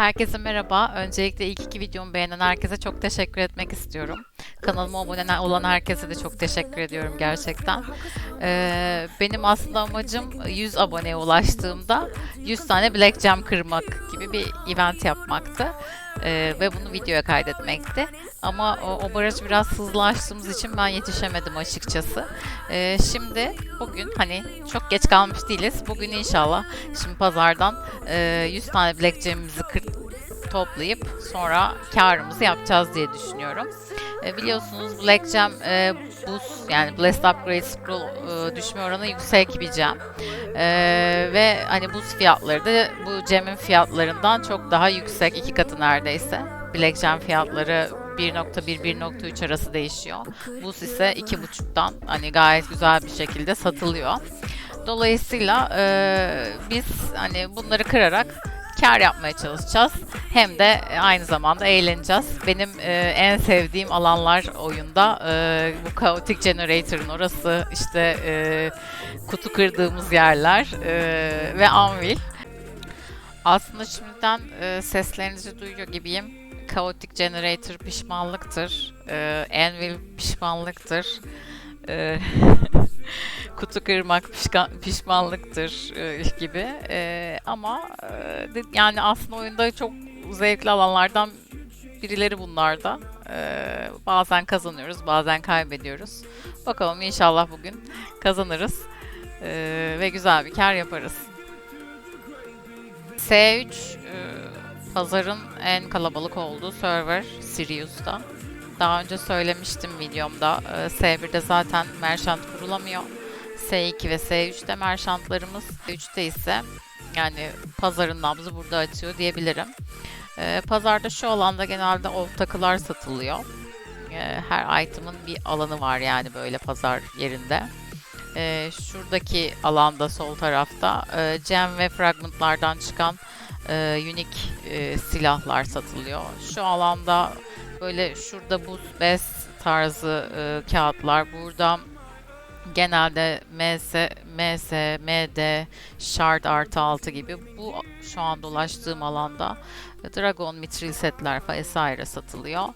Herkese merhaba. Öncelikle ilk iki videomu beğenen herkese çok teşekkür etmek istiyorum. Kanalıma abone olan herkese de çok teşekkür ediyorum gerçekten. Ee, benim aslında amacım 100 aboneye ulaştığımda 100 tane Black Jam kırmak gibi bir event yapmaktı. Ee, ve bunu videoya kaydetmekti. Ama o, o baraj biraz hızlı açtığımız için ben yetişemedim açıkçası. Ee, şimdi bugün hani çok geç kalmış değiliz. Bugün inşallah şimdi pazardan e, 100 tane Black Jam'imizi kır, toplayıp sonra karımızı yapacağız diye düşünüyorum. E, biliyorsunuz Black Jam e, buz yani Blessed Upgrade Scroll e, düşme oranı yüksek bir gem. E, ve hani buz fiyatları da bu gem'in fiyatlarından çok daha yüksek. iki katı neredeyse. Black Jam fiyatları 1.1-1.3 arası değişiyor. Buz ise 2.5'tan hani gayet güzel bir şekilde satılıyor. Dolayısıyla e, biz hani bunları kırarak kar yapmaya çalışacağız. Hem de aynı zamanda eğleneceğiz. Benim e, en sevdiğim alanlar oyunda e, bu Chaotic Generator'ın orası, işte e, kutu kırdığımız yerler e, ve Anvil. Aslında şimdiden e, seslerinizi duyuyor gibiyim. Chaotic Generator pişmanlıktır. E, Anvil pişmanlıktır. E, kutu kırmak pişmanlıktır e, gibi. E, ama e, yani aslında oyunda çok zevkli alanlardan birileri bunlar da. E, bazen kazanıyoruz, bazen kaybediyoruz. Bakalım inşallah bugün kazanırız e, ve güzel bir kar yaparız. S3 e, pazarın en kalabalık olduğu server Sirius'ta. Daha önce söylemiştim videomda. e, S1'de zaten merchant kurulamıyor. S2 ve S3'te merchantlarımız. S3'te ise yani pazarın nabzı burada açıyor diyebilirim. E, pazarda şu alanda genelde old takılar satılıyor. E, her item'ın bir alanı var yani böyle pazar yerinde. E, şuradaki alanda sol tarafta gem ve fragmentlardan çıkan e, unique e, silahlar satılıyor. Şu alanda böyle şurada bu bez tarzı e, kağıtlar. Burada genelde MS, MS, MD, Shard artı 6 gibi bu şu an dolaştığım alanda Dragon Mithril setler vesaire satılıyor.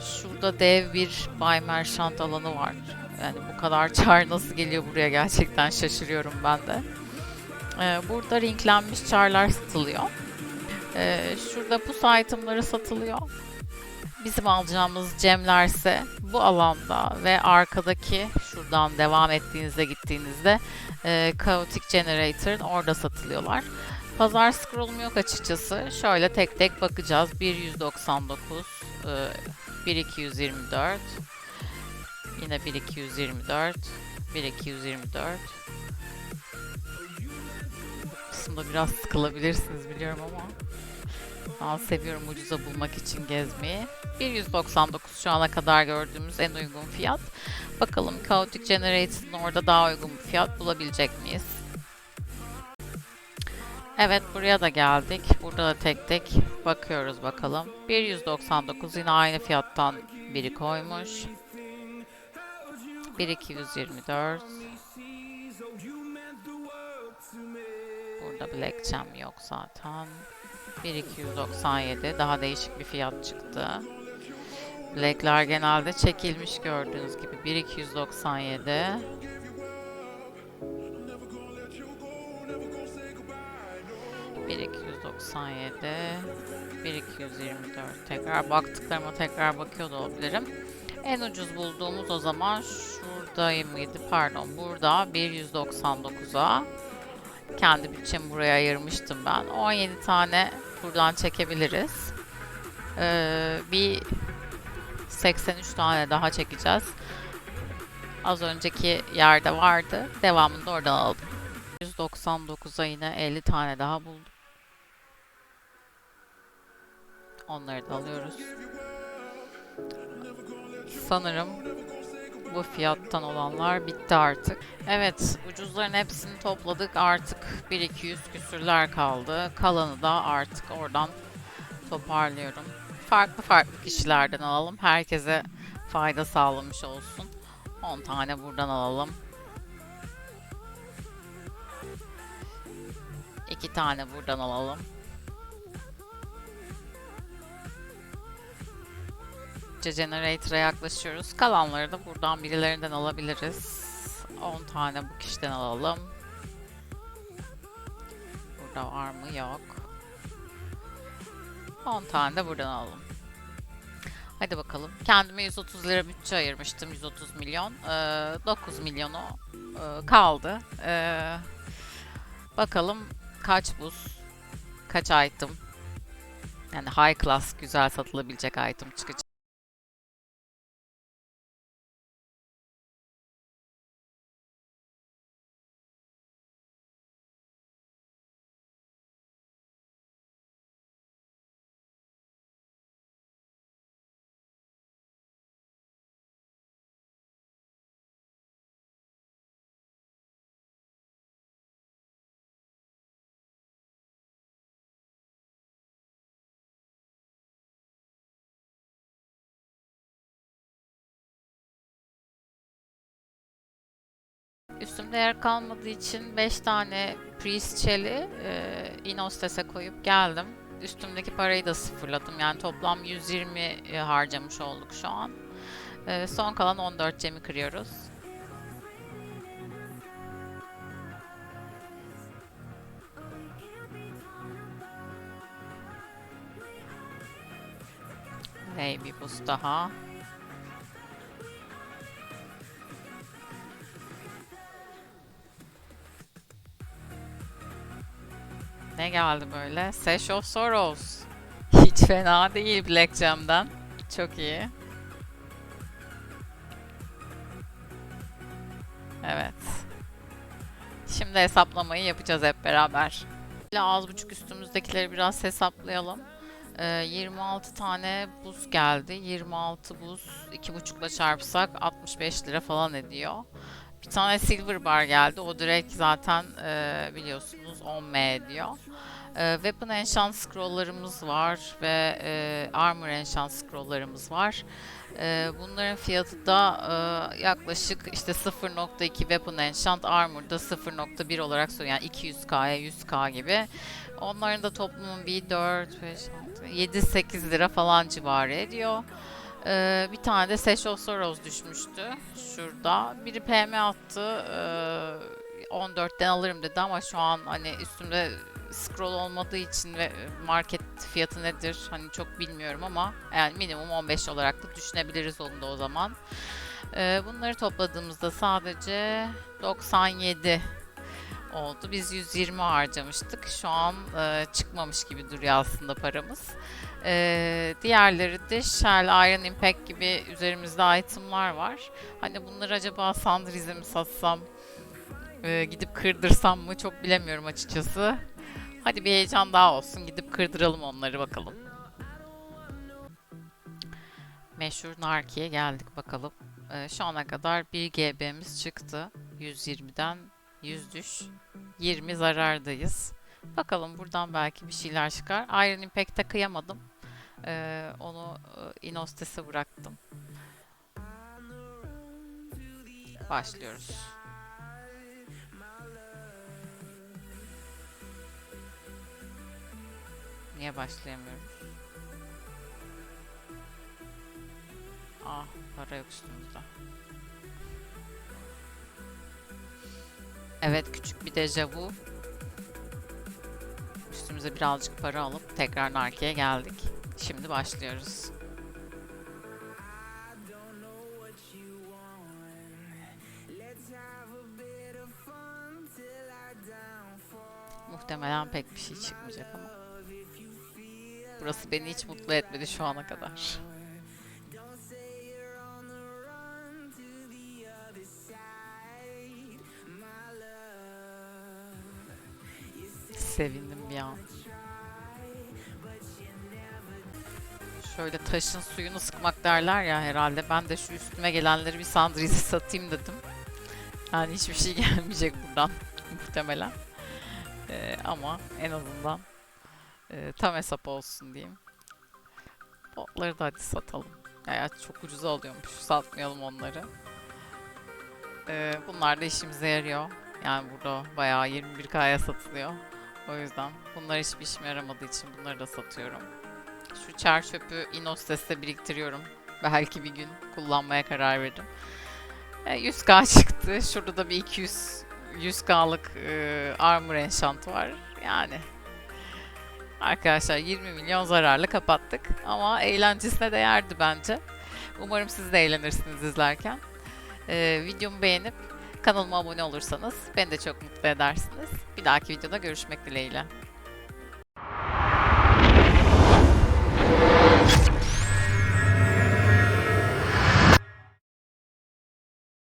Şurada dev bir Buy Merchant alanı var. Yani bu kadar çar nasıl geliyor buraya gerçekten şaşırıyorum ben de. Ee, burada linklenmiş çarlar satılıyor. Ee, şurada pus itemları satılıyor. Bizim alacağımız gemlerse bu alanda ve arkadaki şuradan devam ettiğinizde gittiğinizde e, Chaotic Generator'ın orada satılıyorlar. Pazar scroll'um yok açıkçası. Şöyle tek tek bakacağız. 1199, e, 1224, yine 1224, 1224. Bu kısımda biraz sıkılabilirsiniz biliyorum ama ben seviyorum ucuza bulmak için gezmeyi. 199 şu ana kadar gördüğümüz en uygun fiyat. Bakalım Chaotic Generator'ın orada daha uygun bir fiyat bulabilecek miyiz? Evet buraya da geldik. Burada da tek tek bakıyoruz bakalım. 199 yine aynı fiyattan biri koymuş. 1224 Burada Black Jam yok zaten. 1297 daha değişik bir fiyat çıktı. Black'ler genelde çekilmiş gördüğünüz gibi 1297 1297 1224 tekrar baktıklarıma tekrar bakıyor da olabilirim. En ucuz bulduğumuz o zaman şuradayım mıydı? Pardon burada 199'a kendi bütçemi buraya ayırmıştım ben. 17 tane buradan çekebiliriz. Ee, bir 83 tane daha çekeceğiz. Az önceki yerde vardı. Devamını da oradan aldım. 199'a yine 50 tane daha buldum. Onları da alıyoruz. Sanırım bu fiyattan olanlar bitti artık. Evet, ucuzların hepsini topladık. Artık 1-200 küsürler kaldı. Kalanı da artık oradan toparlıyorum. Farklı farklı kişilerden alalım. Herkese fayda sağlamış olsun. 10 tane buradan alalım. 2 tane buradan alalım. Hızlıca generator'a yaklaşıyoruz. Kalanları da buradan birilerinden alabiliriz. 10 tane bu kişiden alalım. Burada var mı? Yok. 10 tane de buradan alalım. Hadi bakalım. Kendime 130 lira bütçe ayırmıştım. 130 milyon. Ee, 9 milyonu e, kaldı. Ee, bakalım kaç buz, kaç item. Yani high class güzel satılabilecek item çıkacak. Üstümde yer kalmadığı için 5 tane Priest Shell'i e, Inostes'e koyup geldim. Üstümdeki parayı da sıfırladım. Yani toplam 120 e, harcamış olduk şu an. E, son kalan 14 gemi kırıyoruz. Hey bir boost daha. Ne geldi böyle? Sash of Sorrows. Hiç fena değil Black Gem'den. Çok iyi. Evet. Şimdi hesaplamayı yapacağız hep beraber. Az buçuk üstümüzdekileri biraz hesaplayalım. Ee, 26 tane buz geldi. 26 buz 2,5 ile çarpsak 65 lira falan ediyor. Bir tane silver bar geldi. O direkt zaten e, biliyorsunuz 10M ediyor. E, weapon enchant scrolllarımız var ve e, armor enchant scrolllarımız var. E, bunların fiyatı da e, yaklaşık işte 0.2 weapon enchant armor da 0.1 olarak soruyor. Yani 200k'ya 100k gibi. Onların da toplamı bir 4, 5, 6, 7, 8 lira falan civarı ediyor. Ee, bir tane de Sash of Sorrows düşmüştü şurada. Biri PM attı. Ee, 14'ten alırım dedi ama şu an hani üstümde scroll olmadığı için ve market fiyatı nedir hani çok bilmiyorum ama yani minimum 15 olarak da düşünebiliriz onu da o zaman. Ee, bunları topladığımızda sadece 97 oldu. Biz 120 harcamıştık. Şu an e, çıkmamış gibi duruyor aslında paramız. E, diğerleri de Shell, Iron Impact gibi üzerimizde itemlar var. Hani bunları acaba Sandriz'e mi satsam, e, gidip kırdırsam mı çok bilemiyorum açıkçası. Hadi bir heyecan daha olsun. Gidip kırdıralım onları bakalım. Meşhur Narki'ye geldik bakalım. E, şu ana kadar 1 GB'miz çıktı. 120'den 100 düş. 20 zarardayız. Bakalım buradan belki bir şeyler çıkar. Iron Impact'e kıyamadım. Ee, onu e, Inostes'e bıraktım. Başlıyoruz. Niye başlayamıyoruz? Ah, para yok üstümüzde. Evet küçük bir dejavu. Üstümüze birazcık para alıp tekrar Narki'ye geldik. Şimdi başlıyoruz. Muhtemelen pek bir şey çıkmayacak ama. Burası beni hiç mutlu etmedi şu ana kadar. Sevindim bir an. Şöyle taşın suyunu sıkmak derler ya herhalde. Ben de şu üstüme gelenleri bir sandrizi satayım dedim. Yani hiçbir şey gelmeyecek buradan muhtemelen. Ee, ama en azından e, tam hesap olsun diyeyim. Botları da hadi satalım. Ya çok ucuza alıyormuş. Satmayalım onları. Ee, bunlar da işimize yarıyor. Yani burada bayağı 21K'ya satılıyor. O yüzden bunlar hiçbir işime yaramadığı için bunları da satıyorum. Şu çer çöpü Inostes'te biriktiriyorum. Belki bir gün kullanmaya karar veririm. E, 100k çıktı. Şurada da bir 200 100k'lık e, armor enchant var. Yani arkadaşlar 20 milyon zararlı kapattık. Ama eğlencesine değerdi bence. Umarım siz de eğlenirsiniz izlerken. E, videomu beğenip kanalıma abone olursanız beni de çok mutlu edersiniz. Bir dahaki videoda görüşmek dileğiyle.